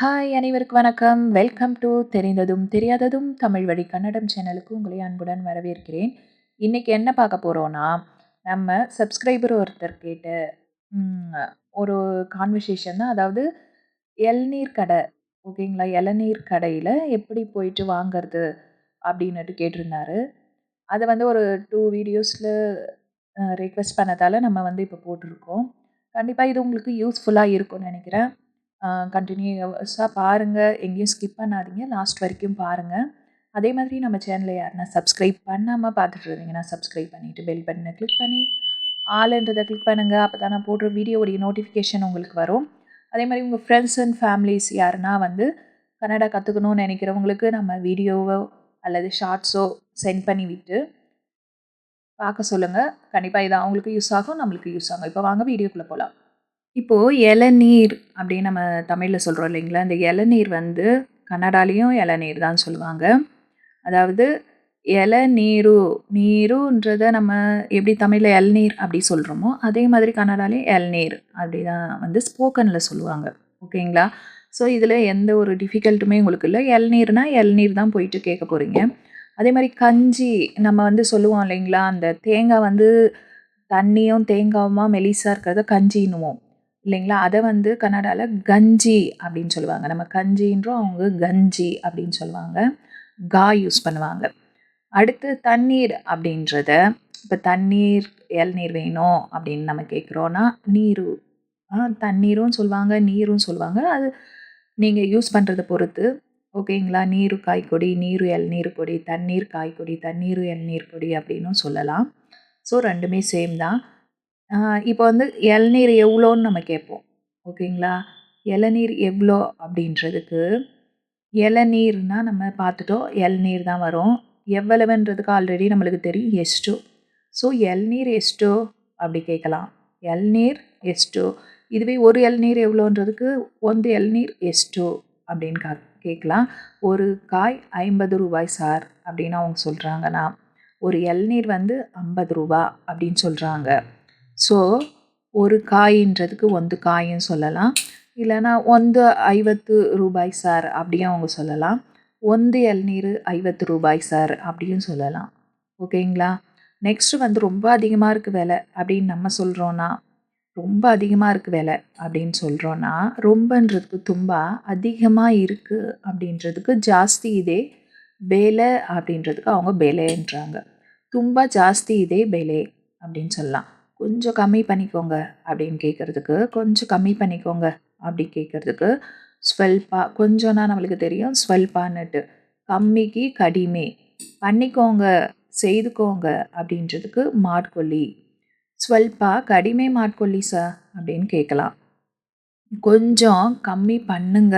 Hi அனைவருக்கு வணக்கம். Welcome to தெரிந்ததும் தெரியாததும் தமிழ் வழி கன்னடம் சேனலுக்கு உங்களை அன்புடன் வரவேற்கிறேன். இன்றைக்கி என்ன பார்க்க போகிறோன்னா நம்ம சப்ஸ்கிரைபர் ஒருத்தர் கேட்ட ஒரு கான்வர்சேஷன் தான். அதாவது இளநீர் கடை ஓகேங்களா இளநீர் கடையில் எப்படி போயிட்டு வாங்குறது அப்படின்னுட்டு கேட்டிருந்தாரு. அதை வந்து ஒரு டூ வீடியோஸில் ரிக்வெஸ்ட் பண்ணதால் நம்ம வந்து இப்போ போட்டிருக்கோம். கண்டிப்பாக இது உங்களுக்கு யூஸ்ஃபுல்லாக இருக்கும்னு நினைக்கிறேன். கண்டினியூஸாக பாருங்கள் எங்கேயும் ஸ்கிப் பண்ணாதீங்க. லாஸ்ட் வரைக்கும் பாருங்கள் அதே மாதிரி நம்ம சேனலை யாருன்னா சப்ஸ்கிரைப் பண்ணாமல் பார்த்துட்டு இருந்தீங்கன்னா சப்ஸ்கிரைப் பண்ணிவிட்டு பெல் பட்டனை கிளிக் பண்ணி ஆளுன்றதை கிளிக் பண்ணுங்கள் அப்போ தான் நான் போடுற வீடியோடைய நோட்டிஃபிகேஷன் உங்களுக்கு வரும். அதே மாதிரி உங்கள் ஃப்ரெண்ட்ஸ் அண்ட் ஃபேமிலிஸ் யாருன்னா வந்து கன்னடா கற்றுக்கணும்னு நினைக்கிறவங்களுக்கு நம்ம வீடியோவோ அல்லது ஷார்ட்ஸோ சென்ட் பண்ணி விட்டு பார்க்க சொல்லுங்கள் கண்டிப்பாக இது அவங்களுக்கு யூஸ் ஆகும் நம்மளுக்கு யூஸ் ஆகும். இப்போ வாங்க வீடியோக்குள்ளே போகலாம் இப்போது இளநீர் அப்படின்னு நம்ம தமிழில் சொல்கிறோம் இல்லைங்களா? இந்த இளநீர் வந்து கன்னடாலேயும் இளநீர் தான் சொல்லுவாங்க. அதாவது இளநீரு நீருன்றதை நம்ம எப்படி தமிழில் இளநீர் அப்படி சொல்கிறோமோ அதே மாதிரி கன்னடாலையும் இளநீர் அப்படி தான் வந்து ஸ்போக்கனில் சொல்லுவாங்க. ஓகேங்களா? ஸோ இதில் எந்த ஒரு டிஃபிகல்ட்டுமே உங்களுக்கு இல்லை. இளநீர்னா இளநீர் தான் போயிட்டு கேட்க போகிறீங்க அதே மாதிரி கஞ்சி நம்ம வந்து சொல்லுவோம் இல்லைங்களா? அந்த தேங்காய் வந்து தண்ணியும் தேங்காவுமா மெலிசாக இருக்கிறத கஞ்சின்னுவோம். இல்லைங்களா? அதை வந்து கன்னடாவில் கஞ்சி அப்படின்னு சொல்லுவாங்க. நம்ம கஞ்சின்றோம் அவங்க கஞ்சி அப்படின்னு சொல்லுவாங்க. கா யூஸ் பண்ணுவாங்க. அடுத்து தண்ணீர் அப்படின்றத இப்போ தண்ணீர் இளநீர் வேணும் அப்படின்னு நம்ம கேட்குறோன்னா நீரு. ஆ, தண்ணீரும் சொல்லுவாங்க நீரும் சொல்லுவாங்க. அது நீங்கள் யூஸ் பண்ணுறத பொறுத்து ஓகேங்களா? நீரு காய்கொடி நீரு இளநீர் கொடி தண்ணீர் காய்கொடி தண்ணீர் இளநீர் கொடி அப்படின்னும் சொல்லலாம். ஸோ ரெண்டுமே சேம் தான். இப்போ வந்து இளநீர் எவ்வளோன்னு நம்ம கேட்போம். ஓகேங்களா? இளநீர் எவ்வளோ அப்படின்றதுக்கு இளநீர்னா நம்ம பார்த்துட்டோம் இளநீர் தான் வரும். எவ்வளவுன்றதுக்கு ஆல்ரெடி நம்மளுக்கு தெரியும் எஸ்டோ ஸோ இளநீர் எஸ்டோ அப்படி கேட்கலாம். இளநீர் எஸ்டோ இதுவே ஒரு இளநீர் எவ்வளோன்றதுக்கு ஒன்று இளநீர் எஸ்டோ அப்படின்னு கா கேட்கலாம். ஒரு காய் ஐம்பது ரூபாய் சார் அப்படின்னு அவங்க சொல்கிறாங்கன்னா ஒரு இளநீர் வந்து ஐம்பது ரூபா அப்படின்னு சொல்கிறாங்க ஸோ ஒரு ಕಾಯಿன்றதுக்கு ಒಂದು ಕಾಯಿன்னு சொல்லலாம். இல்லைன்னா ஒன்று ஐம்பத்து ரூபாய் சார் அப்படியும் அவங்க சொல்லலாம். ஒன்று இளநீர் ஐம்பத்து ரூபாய் சார் அப்படின்னு சொல்லலாம். ஓகேங்களா? நெக்ஸ்ட்டு வந்து ரொம்ப அதிகமாக இருக்குது விலை அப்படின்னு நம்ம சொல்கிறோன்னா ரொம்ப அதிகமாக இருக்குது விலை அப்படின்னு சொல்கிறோன்னா ரொம்பன்றதுக்கு தும்பா அதிகமாக இருக்குது அப்படின்றதுக்கு ஜாஸ்தி இதே வேலை அப்படின்றதுக்கு அவங்க பேலேன்றாங்க தும்பா ஜாஸ்தி இதே விலை அப்படின்னு சொல்லலாம். கொஞ்சம் கம்மி பண்ணிக்கோங்க அப்படின்னு கேட்குறதுக்கு கொஞ்சம் கம்மி பண்ணிக்கோங்க அப்படி கேட்குறதுக்கு ஸ்வெல்பா கொஞ்சம்னா நம்மளுக்கு தெரியும் ஸ்வெல்பான்னுட்டு. கம்மிக்கு கடிமே. பண்ணிக்கோங்க செய்துக்கோங்க அப்படின்றதுக்கு மாட்கொல்லி. ஸ்வல்பா கடிமே மாட்கொல்லி சார் அப்படின்னு கேட்கலாம் கொஞ்சம் கம்மி பண்ணுங்க.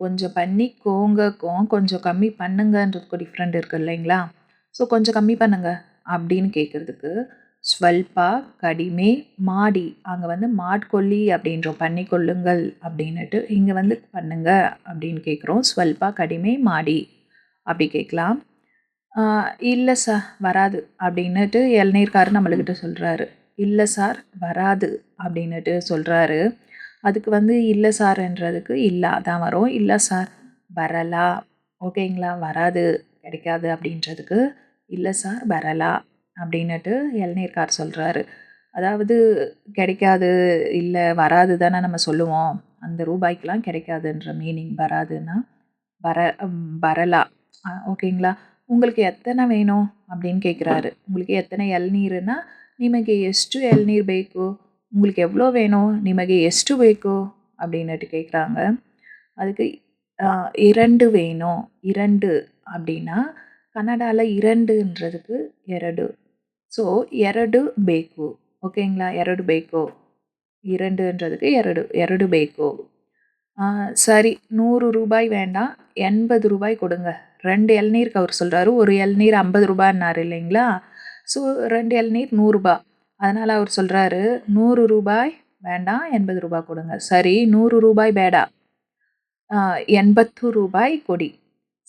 கொஞ்சம் பண்ணிக்கோங்கக்கும் கொஞ்சம் கம்மி பண்ணுங்கன்றதுக்கும் டிஃப்ரெண்ட் இருக்குது இல்லைங்களா? ஸோ கொஞ்சம் கம்மி பண்ணுங்க அப்படின்னு கேட்குறதுக்கு ஸ்வல்பா கடிமே மாடி. அங்கே வந்து மாட்கொல்லி அப்படின்றோம். பண்ணிக்கொள்ளுங்கள் அப்படின்னுட்டு இங்கே வந்து பண்ணுங்க அப்படின்னு கேட்குறோம் ஸ்வல்பா கடிமே மாடி. அப்படி கேட்கலாம் இல்லை சார் வராது அப்படின்னுட்டு இளநீர்காரர் நம்மளுக்கிட்ட சொல்கிறாரு இல்லை சார் வராது அப்படின்னுட்டு சொல்கிறாரு அதுக்கு வந்து இல்லை சார்ன்றதுக்கு இல்லை தான் வரும். இல்லை சார் வரலா. ஓகேங்களா? வராது கிடைக்காது அப்படின்றதுக்கு இல்லை சார் வரலா. அப்படின்னுட்டு இளநீர்கார் சொல்கிறாரு அதாவது கிடைக்காது இல்லை வராது தானே நம்ம சொல்லுவோம். அந்த ரூபாய்க்கெலாம் கிடைக்காதுன்ற மீனிங் வராதுன்னா வர வரலா. ஓகேங்களா? உங்களுக்கு எத்தனை வேணும் அப்படின்னு கேட்குறாரு உங்களுக்கு எத்தனை இளநீருன்னா நிமக்கு எஷ்டு இளநீர் பேக்கு உங்களுக்கு எவ்வளோ வேணும்? நிமக்கு எஷ்டு பேக்கு அப்படின்னுட்டு கேட்குறாங்க அதுக்கு இரண்டு வேணும். இரண்டு அப்படின்னா கன்னடாவில் இரண்டுன்றதுக்கு இரடு ஸோ ಎರಡು ಬೇಕು ஓகேங்களா ಎರಡು ಬೇಕು இரண்டுன்றதுக்கு எரடு எரடு பேக்கோ. சரி நூறு ரூபாய் வேண்டாம். எண்பது ரூபாய் கொடுங்க. ரெண்டு இளநீருக்கு அவர் சொல்கிறாரு ஒரு இளநீர் ஐம்பது ரூபான்னார் இல்லைங்களா? ஸோ ரெண்டு இளநீர் நூறுரூபா அதனால் அவர் சொல்கிறாரு நூறு ரூபாய் வேண்டாம் எண்பது ரூபாய் கொடுங்க. சரி நூறு ரூபாய் பேடா. எண்பத்து ரூபாய் கொடி.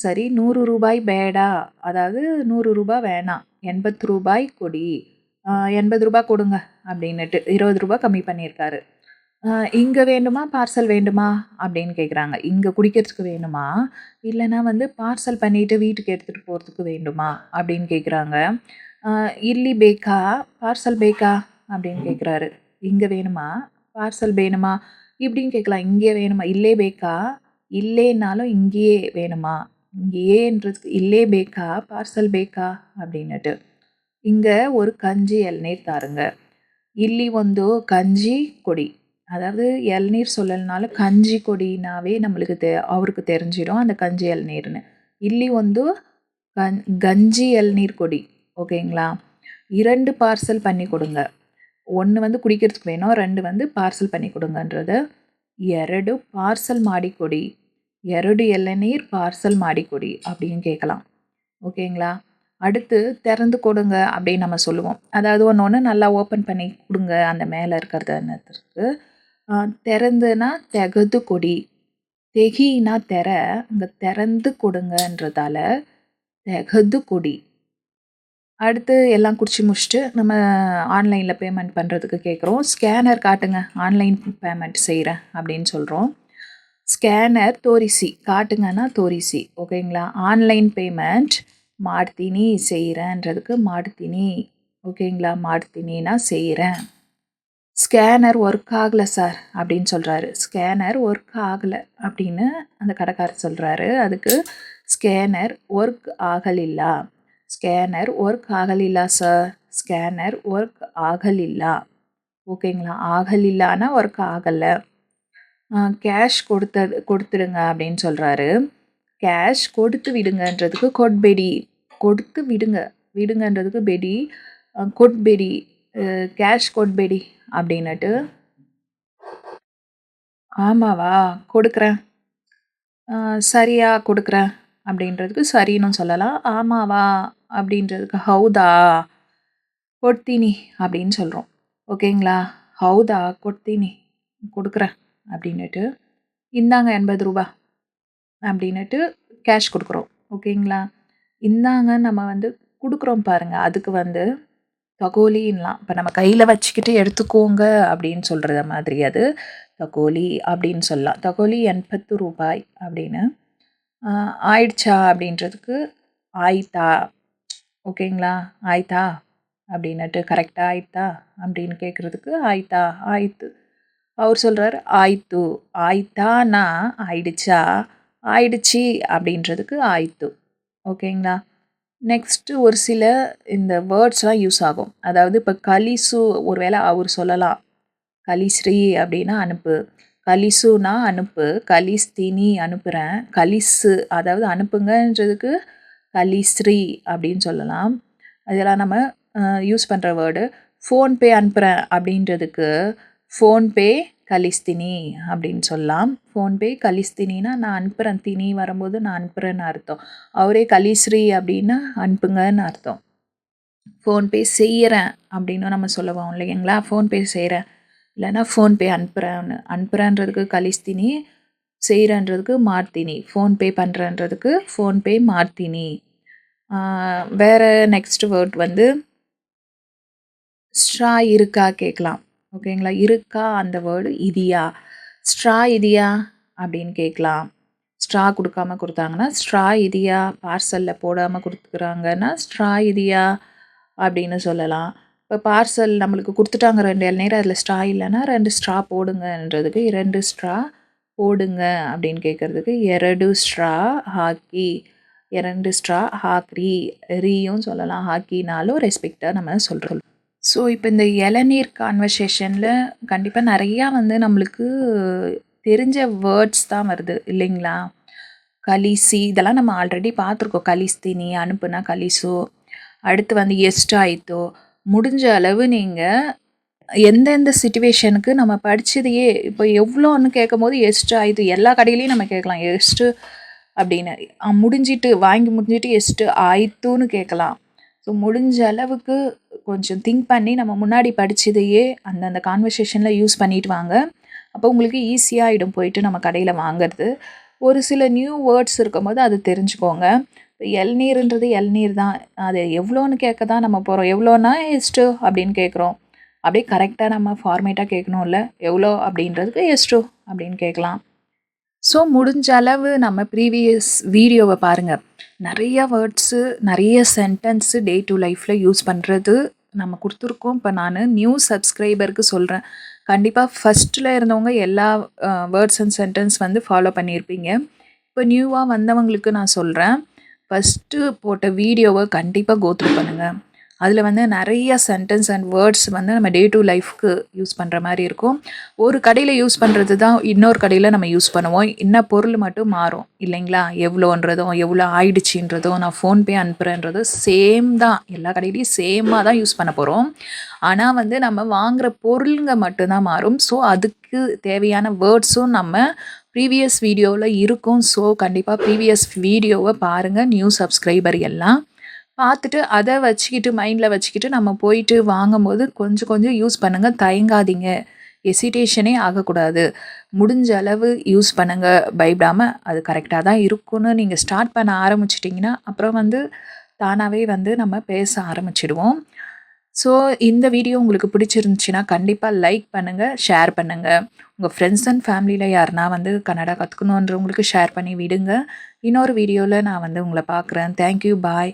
சரி நூறு ரூபாய் பேடா. அதாவது நூறு ரூபாய் வேணாம் எண்பத்து ரூபாய் கொடி. எண்பது ரூபாய் கொடுங்க அப்படின்னுட்டு இருபது ரூபாய் கம்மி பண்ணியிருக்காரு. இங்கே வேண்டுமா பார்சல் வேண்டுமா அப்படின்னு கேட்குறாங்க இங்கே குடிக்கிறதுக்கு வேணுமா? இல்லைனா வந்து பார்சல் பண்ணிவிட்டு வீட்டுக்கு எடுத்துகிட்டு போகிறதுக்கு வேண்டுமா அப்படின்னு கேட்குறாங்க இல்லி பேக்கா? பார்சல் பேக்கா? அப்படின்னு கேட்குறாரு இங்கே வேணுமா? பார்சல் வேணுமா? இப்படின்னு கேட்கலாம் இங்கே வேணுமா? இல்லே பேக்கா? இல்லேனாலும் இங்கேயே வேணுமா? இங்கேயேன்றதுக்கு இல்லே பேக்கா பார்சல் பேக்கா அப்படின்னுட்டு இங்கே ஒரு கஞ்சி இளநீர் தாருங்க ಇಲ್ಲಿ ಒಂದು கஞ்சி கொடி அதாவது இளநீர் சொல்லலைனாலும் கஞ்சி கொடினாவே நம்மளுக்கு தெ அவருக்கு தெரிஞ்சிடும் அந்த கஞ்சி இளநீர்னு ಇಲ್ಲಿ ಒಂದು கஞ் கஞ்சி இளநீர் கொடி ஓகேங்களா இரண்டு பார்சல் பண்ணி கொடுங்க ஒன்று வந்து குடிக்கிறதுக்கு வேணும் ரெண்டு வந்து பார்சல் பண்ணி கொடுங்கன்றது ಎರಡು பார்சல் மாடிக்கொடி ಎರಡು இளநீர் பார்சல் மாடிக்கொடி அப்படின்னு கேட்கலாம் ஓகேங்களா அடுத்து திறந்து கொடுங்க அப்படின்னு நம்ம சொல்லுவோம் அதாவது ஒன்று ஒன்று நல்லா ஓப்பன் பண்ணி கொடுங்க அந்த மேலே இருக்கிறதுக்கு திறந்துனா தெகது கொடி தெகினா தெர அங்கே திறந்து கொடுங்கன்றதால தெகது கொடி அடுத்து எல்லாம் குடிச்சு முடிச்சுட்டு நம்ம ஆன்லைனில் பேமெண்ட் பண்ணுறதுக்கு கேட்குறோம் ஸ்கேனர் காட்டுங்க ஆன்லைன் பேமெண்ட் செய்கிறேன் அப்படின்னு சொல்கிறோம் ஸ்கேனர் தோரிசி காட்டுங்கன்னா தோரிசி ஓகேங்களா ஆன்லைன் பேமெண்ட் ಮಾಡ್ತೀನಿ செய்கிறேன்றதுக்கு ಮಾಡ್ತೀನಿ ஓகேங்களா ಮಾಡ್த்தினா செய்கிறேன் ஸ்கேனர் ஒர்க் ஆகலை சார் அப்படின்னு சொல்கிறாரு ஸ்கேனர் ஒர்க் ஆகலை அப்படின்னு அந்த கடைக்காரர் சொல்கிறாரு அதுக்கு ஸ்கேனர் ஒர்க் ஆகலில்லா? ஸ்கேனர் ஒர்க் ஆகலில்லா சார் ஸ்கேனர் ஒர்க் ஆகலில்லா? ஓகேங்களா ஆகலில்லானா ஒர்க் ஆகலை. கேஷ் கொடுத்தது கொடுத்துடுங்க அப்படின்னு சொல்கிறாரு கேஷ் கொடுத்து விடுங்கன்றதுக்கு கொட்பெடி கொடுத்து விடுங்க விடுங்கன்றதுக்கு பெடி கொட்பெடி கேஷ் கொட்பெடி அப்படின்னுட்டு. ஆமாவா? கொடுக்குறேன். சரியா கொடுக்குறேன் அப்படின்றதுக்கு சரின்னு சொல்லலாம். ஆமாவா? அப்படின்றதுக்கு ஹவுதா கொட்தினி அப்படின்னு சொல்கிறோம் ஓகேங்களா? ஹவுதா கொட்தினி கொடுக்குறேன். அப்படின்னுட்டு இந்தாங்க எண்பது ரூபா அப்படின்னுட்டு கேஷ் கொடுக்குறோம். ஓகேங்களா? இந்தாங்க நம்ம வந்து கொடுக்குறோம் பாருங்கள் அதுக்கு வந்து தகோலின்லாம் இப்போ நம்ம கையில் வச்சுக்கிட்டு எடுத்துக்கோங்க அப்படின்னு சொல்கிறத மாதிரி அது தகோலி அப்படின்னு சொல்லலாம். தகோலி எண்பத்து ரூபாய் அப்படின்னு ஆயிடுச்சா அப்படின்றதுக்கு ஆயித்தா ஓகேங்களா? ஆயித்தா அப்படின்னுட்டு கரெக்டாக ஆயிட்டா அப்படின்னு கேட்குறதுக்கு ஆயித்தா ஆயித்து. அவர் சொல்கிறார் ஆய்த்து ஆய்த்தானா ஆயிடுச்சா? ஆயிடுச்சு அப்படின்றதுக்கு ஆய்த்து. ஓகேங்களா? நெக்ஸ்ட்டு ஒரு சில இந்த வேர்ட்ஸ்லாம் யூஸ் ஆகும். அதாவது இப்போ கலிசு ஒரு வேளை அவர் சொல்லலாம். கலிஸ்ரீ அப்படின்னா அனுப்பு. கலிசுனா அனுப்பு. கலிஸ்தினி அனுப்புகிறேன் கலிசு அதாவது அனுப்புங்கன்றதுக்கு கலிஸ்ரீ அப்படின்னு சொல்லலாம். அதெல்லாம் நம்ம யூஸ் பண்ணுற வேர்டு ஃபோன்பே அனுப்புகிறேன் அப்படின்றதுக்கு ஃபோன்பே கலிஸ்தினி அப்படின்னு சொல்லலாம். ஃபோன்பே கலிஸ்தினா நான் அனுப்புகிறேன் தினி வரும்போது நான் அனுப்புகிறேன்னு அர்த்தம். அவரே கலிஸ்ரீ அப்படின்னா அனுப்புங்கன்னு அர்த்தம். ஃபோன்பே செய்கிறேன் அப்படின்னு நம்ம சொல்லுவோம் இல்லைங்களா? ஃபோன்பே செய்கிறேன் இல்லைன்னா ஃபோன்பே அனுப்புகிறேன்னு அனுப்புகிறேன்றதுக்கு கலிஸ்தினி செய்கிறன்றதுக்கு மார்த்தினி. ஃபோன்பே பண்ணுறன்றதுக்கு ஃபோன்பே மார்த்தினி. வேறு நெக்ஸ்ட் வேர்ட் வந்து ஸ்ட்ரா இருக்கா கேட்கலாம் ஓகேங்களா? இருக்கா அந்த வேர்டு? இதியா. ஸ்ட்ரா இதியா அப்படின்னு கேட்கலாம். ஸ்ட்ரா கொடுக்காம கொடுத்தாங்கன்னா ஸ்ட்ரா இதியா பார்சலில் போடாமல் கொடுத்துக்குறாங்கன்னா ஸ்ட்ரா இதியா அப்படின்னு சொல்லலாம். இப்போ பார்சல் நம்மளுக்கு கொடுத்துட்டாங்க ரெண்டு இளநீர் அதில் ஸ்ட்ரா இல்லைன்னா ரெண்டு ஸ்ட்ரா போடுங்கன்றதுக்கு இரண்டு ஸ்ட்ரா போடுங்க அப்படின்னு கேட்குறதுக்கு எரடு ஸ்ட்ரா ஹாக்கி. இரண்டு ஸ்ட்ரா ஹாக்ரி ரீயும் சொல்லலாம். ஹாக்கினாலும் ரெஸ்பெக்டாக நம்ம சொல்கிறோம் ஸோ இப்போ இந்த இளநீர் கான்வர்சேஷனில் கண்டிப்பாக நிறையா வந்து நம்மளுக்கு தெரிஞ்ச வேர்ட்ஸ் தான் வருது இல்லைங்களா? கலிசி இதெல்லாம் நம்ம ஆல்ரெடி பார்த்துருக்கோம். கலிஸ்தினி அனுப்புனா கலிசோ அடுத்து வந்து எஸ்ட் ஆயித்தோ. முடிஞ்ச அளவு நீங்கள் எந்தெந்த சுச்சுவேஷனுக்கு நம்ம படித்ததையே இப்போ எவ்வளோன்னு கேட்கும் போது எஸ்ட்டு ஆயித்து எல்லா கடையிலையும் நம்ம கேட்கலாம். எஸ்ட்டு அப்படின்னு. முடிஞ்சிட்டு வாங்கி முடிஞ்சிட்டு எஸ்ட்டு ஆயித்துன்னு கேட்கலாம். ஸோ முடிஞ்ச அளவுக்கு கொஞ்சம் திங்க் பண்ணி நம்ம முன்னாடி படித்ததையே அந்தந்த கான்வர்சேஷனில் யூஸ் பண்ணிட்டு வாங்க. அப்போ உங்களுக்கு ஈஸியாகிடும் போயிட்டு நம்ம கடையில் வாங்கிறது. ஒரு சில நியூ வேர்ட்ஸ் இருக்கும்போது அது தெரிஞ்சுக்கோங்க. இளநீருன்றது இளநீர் தான். அது எவ்வளோன்னு கேட்க தான் நம்ம போகிறோம் எவ்வளோனா எஸ்ட்டு அப்படின்னு கேட்குறோம். அப்படியே கரெக்டாக நம்ம ஃபார்மேட்டாக கேட்கணும்ல. எவ்வளோ அப்படின்றதுக்கு எஸ்டோ அப்படின்னு கேட்கலாம். ஸோ முடிஞ்ச அளவு நம்ம ப்ரீவியஸ் வீடியோவை பாருங்கள் நிறைய வேர்ட்ஸு நிறைய சென்டென்ஸு டே டு லைஃப்பில் யூஸ் பண்ணுறது நம்ம கொடுத்துருக்கோம். இப்போ நான் நியூ சப்ஸ்கிரைபருக்கு சொல்கிறேன் கண்டிப்பாக ஃபஸ்ட்டில் இருந்தவங்க எல்லா வேர்ட்ஸ் அண்ட் சென்டென்ஸ் வந்து ஃபாலோ பண்ணியிருப்பீங்க இப்போ நியூவாக வந்தவங்களுக்கு நான் சொல்கிறேன் ஃபஸ்ட்டு போட்ட வீடியோவை கண்டிப்பாக கோத்ரூ பண்ணுங்கள் அதில் வந்து நிறைய சென்டென்ஸ் அண்ட் வேர்ட்ஸ் வந்து நம்ம டே டு லைஃப்க்கு யூஸ் பண்ணுற மாதிரி இருக்கும். ஒரு கடையில் யூஸ் பண்ணுறது தான் இன்னொரு கடையில் நம்ம யூஸ் பண்ணுவோம். இன்ன பொருள் மட்டும் மாறும் இல்லைங்களா? எவ்வளோன்றதும் எவ்வளோ ஆயிடுச்சுன்றதும் நான் ஃபோன்பே அனுப்புகிறேன்றதும் சேம் தான். எல்லா கடையிலையும் சேமாக தான் யூஸ் பண்ண போகிறோம் ஆனால் வந்து நம்ம வாங்குகிற பொருளுங்க மட்டும்தான் மாறும். ஸோ அதுக்கு தேவையான வேர்ட்ஸும் நம்ம ப்ரீவியஸ் வீடியோவில் இருக்கும். ஸோ கண்டிப்பாக ப்ரீவியஸ் வீடியோவை பாருங்கள் நியூ சப்ஸ்கிரைபர் எல்லாம். பார்த்துட்டு அதை வச்சுக்கிட்டு மைண்டில் வச்சுக்கிட்டு நம்ம போயிட்டு வாங்கும்போது கொஞ்சம் கொஞ்சம் யூஸ் பண்ணுங்கள் தயங்காதீங்க. எசிடேஷனே ஆகக்கூடாது. முடிஞ்ச அளவு யூஸ் பண்ணுங்கள் பயப்படாமல் அது கரெக்டாக தான் இருக்கும்னு நீங்கள் ஸ்டார்ட் பண்ண ஆரம்பிச்சிட்டிங்கன்னா அப்புறம் வந்து தானாகவே வந்து நம்ம பேச ஆரம்பிச்சிடுவோம். ஸோ இந்த வீடியோ உங்களுக்கு பிடிச்சிருந்துச்சின்னா கண்டிப்பாக லைக் பண்ணுங்கள் ஷேர் பண்ணுங்கள் உங்கள் ஃப்ரெண்ட்ஸ் அண்ட் ஃபேமிலியில் யாருனா வந்து கன்னடா கற்றுக்கணுன்றவங்களுக்கு ஷேர் பண்ணி விடுங்க. இன்னொரு வீடியோவில் நான் வந்து உங்களை பார்க்குறேன். தேங்க்யூ பாய்